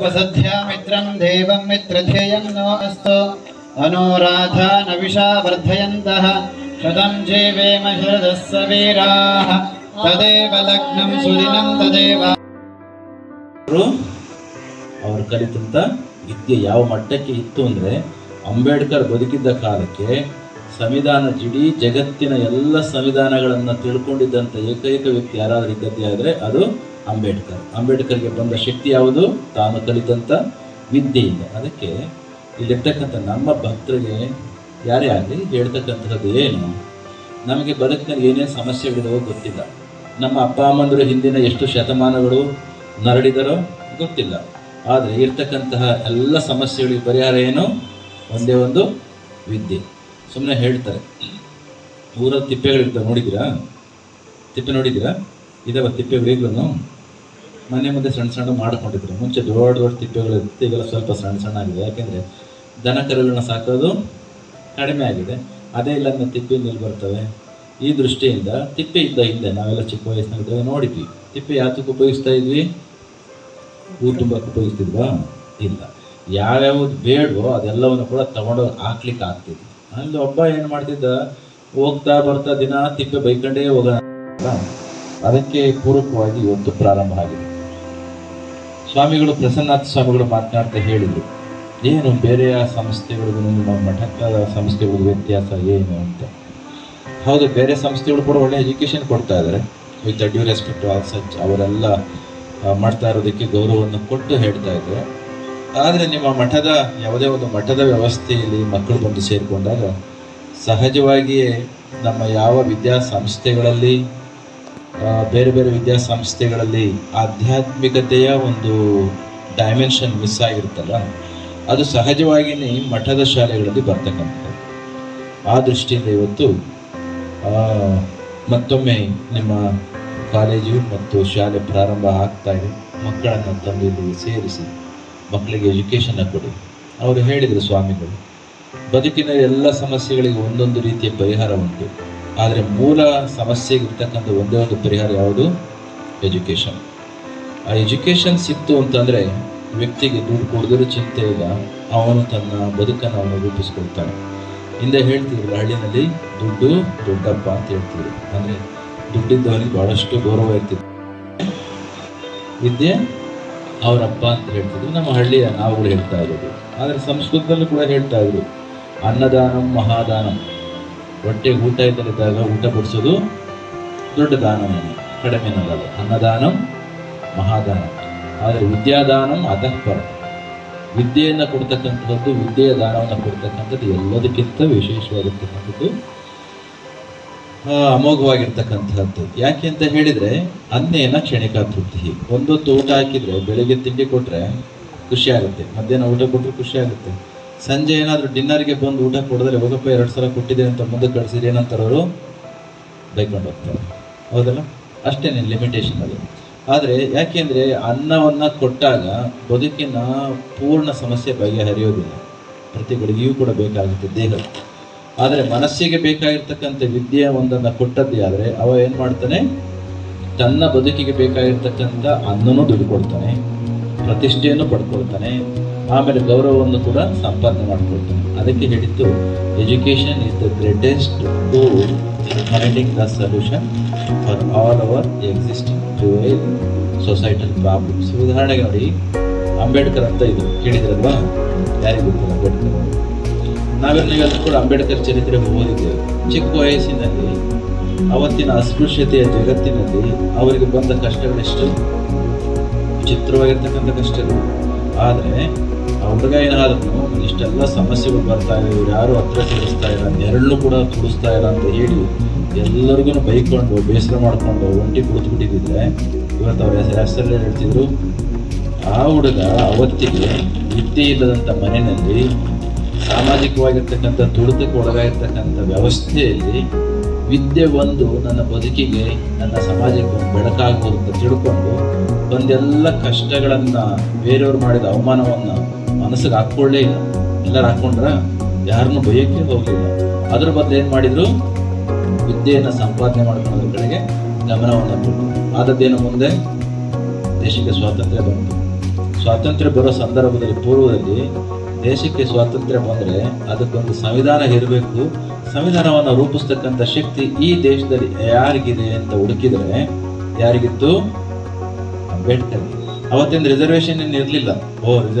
आसोपसध्या मित्रं देवं मित्रध्येयं नो अस्तु अनुराधा नविषा वर्धयन्तः शतं जीवेम शरदः सवीराः तदेव लग्नं सुदिनं तदेव ಅವರು ಅವರು ಕಲಿತಂತ ವಿದ್ಯೆ ಯಾವ ಮಟ್ಟಕ್ಕೆ ಇತ್ತು ಅಂದರೆ ಅಂಬೇಡ್ಕರ್ ಬದುಕಿದ್ದ ಕಾಲಕ್ಕೆ ಸಂವಿಧಾನ ಇಡೀ ಜಗತ್ತಿನ ಎಲ್ಲ ಸಂವಿಧಾನಗಳನ್ನು ತಿಳ್ಕೊಂಡಿದ್ದಂಥ ಏಕೈಕ ವ್ಯಕ್ತಿ ಯಾರಾದರೂ ಇದ್ದದ್ದೇ ಆದರೆ ಅದು ಅಂಬೇಡ್ಕರ್. ಅಂಬೇಡ್ಕರ್ಗೆ ಬಂದ ಶಕ್ತಿ ಯಾವುದು? ತಾನು ಕಲಿತಂಥ ವಿದ್ಯೆಯಿಂದ. ಅದಕ್ಕೆ ಇಲ್ಲಿರ್ತಕ್ಕಂಥ ನಮ್ಮ ಭಕ್ತರಿಗೆ ಯಾರೇ ಆಗಲಿ ಹೇಳ್ತಕ್ಕಂಥದ್ದು ಏನು? ನಮಗೆ ಬದುಕಿನಲ್ಲಿ ಏನೇನು ಸಮಸ್ಯೆಗಳಿದವೋ ಗೊತ್ತಿಲ್ಲ. ನಮ್ಮ ಅಪ್ಪ ಅಮ್ಮಂದರು ಹಿಂದಿನ ಎಷ್ಟು ಶತಮಾನಗಳು ನರಳಿದರೋ ಗೊತ್ತಿಲ್ಲ. ಆದರೆ ಇರ್ತಕ್ಕಂತಹ ಎಲ್ಲ ಸಮಸ್ಯೆಗಳಿಗೆ ಪರಿಹಾರ ಏನು? ಒಂದೇ ಒಂದು ವಿದ್ಯೆ. ಸುಮ್ಮನೆ ಹೇಳ್ತಾರೆ. ಊರಲ್ಲಿ ತಿಪ್ಪೆಗಳಿರ್ತವೆ ನೋಡಿದ್ದೀರಾ? ತಿಪ್ಪೆ ನೋಡಿದ್ದೀರಾ? ಇದಾವ ತಿಪ್ಪೆಗಳು ಈಗಲೂ ಮನೆ ಮುಂದೆ ಸಣ್ಣ ಸಣ್ಣ ಮಾಡ್ಕೊಂಡಿದ್ರು. ಮುಂಚೆ ದೊಡ್ಡ ದೊಡ್ಡ ತಿಪ್ಪೆಗಳು ಈಗೆಲ್ಲ ಸ್ವಲ್ಪ ಸಣ್ಣ ಸಣ್ಣ ಆಗಿದೆ. ಯಾಕೆಂದರೆ ದನ ಕರುಗಳನ್ನ ಸಾಕೋದು ಕಡಿಮೆ ಆಗಿದೆ. ಅದೇ ಇಲ್ಲ ಅಂದ್ರೆ ತಿಪ್ಪೆ ಬರ್ತವೆ? ಈ ದೃಷ್ಟಿಯಿಂದ ತಿಪ್ಪೆ ಇದ್ದ ಹಿಂದೆ, ನಾವೆಲ್ಲ ಚಿಕ್ಕ ವಯಸ್ಸಿನಾಗಿದ್ದಾಗ ನೋಡಿದ್ವಿ. ತಿಪ್ಪೆ ಯಾತಕ್ಕೆ ಉಪಯೋಗಿಸ್ತಾ ಇದ್ವಿ? ಊರು ತುಂಬಕ್ಕೆ ಉಪಯೋಗಿಸ್ತಿದ್ವಾ? ಇಲ್ಲ. ಯಾವ್ಯಾವ್ದು ಬೇಡವೋ ಅದೆಲ್ಲವನ್ನು ಕೂಡ ತಗೊಂಡು ಹಾಕ್ಲಿಕ್ಕೆ ಆಗ್ತಿದ್ವಿ ಅಲ್ಲಿ ಒಬ್ಬ ಏನು ಮಾಡ್ತಿದ್ದ? ಹೋಗ್ತಾ ಬರ್ತಾ ದಿನ ತಿಪ್ಪೆ ಬೈಕಂಡೇ ಹೋಗೋಣ? ಅದಕ್ಕೆ ಪೂರಕವಾಗಿ ಇವತ್ತು ಪ್ರಾರಂಭ ಆಗಿದೆ. ಸ್ವಾಮಿಗಳು ಪ್ರಸನ್ನಾಥ ಸ್ವಾಮಿಗಳು ಮಾತನಾಡ್ತಾ ಹೇಳಿದರು ಏನು ಬೇರೆಯ ಸಂಸ್ಥೆಗಳಿಗೂ ನಿಮ್ಮ ಮಠದ ಸಂಸ್ಥೆಗಳಿಗೂ ವ್ಯತ್ಯಾಸ ಏನು ಅಂತ. ಹೌದು ಬೇರೆ ಸಂಸ್ಥೆಗಳು ಕೂಡ ಒಳ್ಳೆ ಎಜುಕೇಷನ್ ಕೊಡ್ತಾ ಇದ್ದಾರೆ with due respect all such ಅವರೆಲ್ಲ ಮಾಡ್ತಾ ಇರೋದಕ್ಕೆ ಗೌರವವನ್ನು ಕೊಟ್ಟು ಹೇಳ್ತಾ ಇದ್ದಾರೆ ಆದರೆ ನಿಮ್ಮ ಮಠದ ಯಾವುದೇ ಒಂದು ಮಠದ ವ್ಯವಸ್ಥೆಯಲ್ಲಿ ಮಕ್ಕಳು ಬಂದು ಸೇರಿಕೊಂಡಾಗ ಸಹಜವಾಗಿಯೇ ನಮ್ಮ ಯಾವ ವಿದ್ಯಾಸಂಸ್ಥೆಗಳಲ್ಲಿ ಆ, ಬೇರೆ ಬೇರೆ ವಿದ್ಯಾಸಂಸ್ಥೆಗಳಲ್ಲಿ ಆಧ್ಯಾತ್ಮಿಕತೆಯ ಒಂದು ಡೈಮೆನ್ಷನ್ ಮಿಸ್ ಆಗಿರುತ್ತಲ್ಲ, ಅದು ಸಹಜವಾಗಿಯೇ ಮಠದ ಶಾಲೆಗಳಲ್ಲಿ ಬರ್ತಕ್ಕಂಥದ್ದು. ಆ ದೃಷ್ಟಿಯಿಂದ ಇವತ್ತು ಮತ್ತೊಮ್ಮೆ ನಿಮ್ಮ ಕಾಲೇಜು ಮತ್ತು ಶಾಲೆ ಪ್ರಾರಂಭ ಆಗ್ತಾ ಇದೆ. ಮಕ್ಕಳನ್ನು ತಂದು ಸೇರಿಸಿ, ಮಕ್ಕಳಿಗೆ ಎಜುಕೇಷನ್ನ ಕೊಡಿ. ಅವರು ಹೇಳಿದರು ಸ್ವಾಮಿಗಳು, ಬದುಕಿನ ಎಲ್ಲ ಸಮಸ್ಯೆಗಳಿಗೆ ಒಂದೊಂದು ರೀತಿಯ ಪರಿಹಾರ ಉಂಟು. ಆದರೆ ಮೂಲ ಸಮಸ್ಯೆಗೆ ಇರ್ತಕ್ಕಂಥ ಒಂದೇ ಒಂದು ಪರಿಹಾರ ಯಾವುದು? ಎಜುಕೇಷನ್ ಆ ಎಜುಕೇಷನ್ ಸಿಕ್ತು ಅಂತಂದರೆ ವ್ಯಕ್ತಿಗೆ ದುಡ್ಡು ಕೊಡದಿರೋ ಚಿಂತೆ ಇಲ್ಲ. ಅವನು ತನ್ನ ಬದುಕನ್ನು ಅವನು ರೂಪಿಸ್ಕೊಳ್ತಾನೆ. ಹಿಂದೆ ಹೇಳ್ತಿದ್ರು ಹಳ್ಳಿನಲ್ಲಿ ದುಡ್ಡು ದೊಡ್ಡಪ್ಪ ಅಂತ ಹೇಳ್ತಿದ್ರು. ಅಂದರೆ ದುಡ್ಡಿದ್ದವನಿಗೆ ಬಹಳಷ್ಟು ಗೌರವ ಇರ್ತಿತ್ತು. ವಿದ್ಯೆ ಅವರಪ್ಪ ಅಂತ ಹೇಳ್ತಿದ್ರು. ನಮ್ಮ ಹಳ್ಳಿಯ ನಾವುಗಳು ಹೇಳ್ತಾ ಇರೋದು. ಆದರೆ ಸಂಸ್ಕೃತದಲ್ಲೂ ಕೂಡ ಹೇಳ್ತಾ ಇದ್ರು. ಅನ್ನದಾನಂ ಮಹಾದಾನಂ. ಹೊಟ್ಟೆಗೆ ಊಟ ಇದ್ದಾಗ ಊಟ ಬಡಿಸೋದು ದೊಡ್ಡ ದಾನವೇನು ಕಡಿಮೆನಲ್ಲ ಅನ್ನದಾನಂ, ಮಹಾದಾನ. ಆದರೆ ವಿದ್ಯಾದಾನ ಅತಃ ಪರ ವಿದ್ಯೆಯನ್ನು ಕೊಡ್ತಕ್ಕಂಥದ್ದು, ವಿದ್ಯೆಯ ದಾನವನ್ನು ಕೊಡ್ತಕ್ಕಂಥದ್ದು ಎಲ್ಲದಕ್ಕಿಂತ ವಿಶೇಷವಾಗಿರ್ತಕ್ಕಂಥದ್ದು ಅಮೋಘವಾಗಿರ್ತಕ್ಕಂಥದ್ದು. ಯಾಕೆ ಅಂತ ಹೇಳಿದರೆ, ಅನ್ನೇನ ಕ್ಷಣಿಕ ತೃಪ್ತಿ. ಒಂದೊತ್ತು ಊಟ ಹಾಕಿದರೆ, ಬೆಳಗ್ಗೆ ತಿಂಡಿ ಕೊಟ್ಟರೆ ಖುಷಿ ಆಗುತ್ತೆ. ಮಧ್ಯಾಹ್ನ ಊಟ ಕೊಟ್ಟರೆ ಖುಷಿ ಆಗುತ್ತೆ. ಸಂಜೆ ಏನಾದರೂ ಡಿನ್ನರ್ಗೆ ಬಂದು ಊಟ ಕೊಡಿದ್ರೆ ಹೋಗಪ್ಪ, ಎರಡು ಸಲ ಕೊಟ್ಟಿದೆ ಅಂತ ಮುಂದೆ ಕಳಿಸಿದ್ರೆ ಏನಂತಾರೆ ಅವರು ಬೈಕೊಂಡು ಹೋಗ್ತಾರೆ. ಹೌದಲ್ಲ? ಅಷ್ಟೇ ಲಿಮಿಟೇಷನ್ ಅದು. ಆದರೆ ಯಾಕೆಂದರೆ ಅನ್ನವನ್ನು ಕೊಟ್ಟಾಗ ಬದುಕಿನ ಪೂರ್ಣ ಸಮಸ್ಯೆ ಬಗೆಹರಿಯೋದಿಲ್ಲ ಪ್ರತಿ ಗಳಿಗೆಯೂ ಕೂಡ ಬೇಕಾಗುತ್ತೆ ದೇಹ. ಆದರೆ ಮನಸ್ಸಿಗೆ ಬೇಕಾಗಿರ್ತಕ್ಕಂಥ ವಿದ್ಯೆ ಒಂದನ್ನು ಕೊಟ್ಟದ್ದೇ ಆದರೆ ಅವ ಏನು ಮಾಡ್ತಾನೆ? ತನ್ನ ಬದುಕಿಗೆ ಬೇಕಾಗಿರ್ತಕ್ಕಂಥ ಅನ್ನನೂ ದುಡ್ಡು ಕೊಡ್ತಾನೆ, ಪ್ರತಿಷ್ಠೆಯನ್ನು ಪಡ್ಕೊಳ್ತಾನೆ. ಆಮೇಲೆ ಗೌರವವನ್ನು ಕೂಡ ಸಂಪಾದನೆ ಮಾಡಿಕೊಳ್ತಾನೆ ಅದಕ್ಕೆ ಹೇಳಿದ್ದು education is the greatest tool in finding the solution for all our existing to societal problems ಉದಾಹರಣೆಗೆ ನೋಡಿ, ಅಂಬೇಡ್ಕರ್ ಅಂತ ಇದು ಕೇಳಿದ್ರಲ್ವಾ? ಯಾರಿಗೂ ಗೊತ್ತಿಲ್ಲ ಅಂಬೇಡ್ಕರ್? ನಾವೆಲ್ಲ ಕೂಡ ಅಂಬೇಡ್ಕರ್ ಚರಿತ್ರೆ ಓದಿದ್ದೇವೆ. ಚಿಕ್ಕ ವಯಸ್ಸಿನಲ್ಲಿ, ಅವತ್ತಿನ ಅಸ್ಪೃಶ್ಯತೆಯ ಜಗತ್ತಿನಲ್ಲಿ ಅವರಿಗೆ ಬಂದ ಕಷ್ಟಗಳೆಷ್ಟು? ವಿಚಿತ್ರವಾಗಿರ್ತಕ್ಕಂಥ ಕಷ್ಟಗಳು. ಆದರೆ ಆ ಏನಾದರೂ ಇಷ್ಟೆಲ್ಲ ಸಮಸ್ಯೆಗಳು ಬರ್ತಾ ಇದೆ, ಇವ್ರು ಯಾರು ಹತ್ರ ತಿಳಿಸ್ತಾ ಇಲ್ಲ ನೆರಳು ಕೂಡ ತುಡಿಸ್ತಾ ಇಲ್ಲ ಅಂತ ಹೇಳಿ ಎಲ್ಲರಿಗೂ ಬೈಕೊಂಡು, ಬೇಸರ ಮಾಡಿಕೊಂಡು ಒಂಟಿ ಕುಡಿದ್ಬಿಟ್ಟಿದ್ರೆ ಇವತ್ತು ಅವ್ರ ಹೆಸರು ಹೆಸರಲ್ಲಿ ಹೇಳ್ತಿದ್ರು. ಆ ಹುಡುಗ ಅವತ್ತಿಗೆ ವಿದ್ಯೆ ಇಲ್ಲದಂಥ ಮನೆಯಲ್ಲಿ ಸಾಮಾಜಿಕವಾಗಿರ್ತಕ್ಕಂಥ ತುಳಿತಕ್ಕೆ ಒಳಗಾಗಿರ್ತಕ್ಕಂಥ ವ್ಯವಸ್ಥೆಯಲ್ಲಿ ವಿದ್ಯೆ ಒಂದು ನನ್ನ ಬದುಕಿಗೆ, ನನ್ನ ಸಮಾಜಕ್ಕೆ ಬೆಳಕಾಗ್ಬೋದು ಅಂತ ತಿಳ್ಕೊಂಡು ಒಂದೆಲ್ಲ ಕಷ್ಟಗಳನ್ನು ಬೇರೆಯವ್ರು ಮಾಡಿದ ಅವಮಾನವನ್ನು ಮನಸ್ಸಿಗೆ ಹಾಕ್ಕೊಳ್ಳೇ ಇಲ್ಲ. ಎಲ್ಲರೂ ಹಾಕ್ಕೊಂಡ್ರ ಯಾರನ್ನು ಬಯಕ್ಕೆ ಹೋಗಲಿಲ್ಲ. ಅದ್ರ ಬದಲು ಏನು ಮಾಡಿದ್ರು? ವಿದ್ಯೆಯನ್ನು ಸಂಪಾದನೆ ಮಾಡ್ಕೊಳ್ಳೋದ್ರ ಕಡೆಗೆ ಗಮನವನ್ನು ಕೊಟ್ಟರು ಆದದ್ದೇನು ಮುಂದೆ? ದೇಶಕ್ಕೆ ಸ್ವಾತಂತ್ರ್ಯ ಬಂತು. ಸ್ವಾತಂತ್ರ್ಯ ಬರೋ ಸಂದರ್ಭದಲ್ಲಿ ಪೂರ್ವದಲ್ಲಿ ದೇಶಕ್ಕೆ ಸ್ವಾತಂತ್ರ್ಯ ಬಂದರೆ ಅದಕ್ಕೊಂದು ಸಂವಿಧಾನ ಇರಬೇಕು. ಸಂವಿಧಾನವನ್ನು ರೂಪಿಸ್ತಕ್ಕಂಥ ಶಕ್ತಿ ಈ ದೇಶದಲ್ಲಿ ಯಾರಿಗಿದೆ ಅಂತ ಹುಡುಕಿದರೆ ಯಾರಿಗಿತ್ತು? ಅಂಬೇಡ್ಕರ್. ಅವತ್ತಿನ ರಿಸರ್ವೇಷನ್ ಏನು ಇರಲಿಲ್ಲ? ಓ ರಿಸರ್ವ್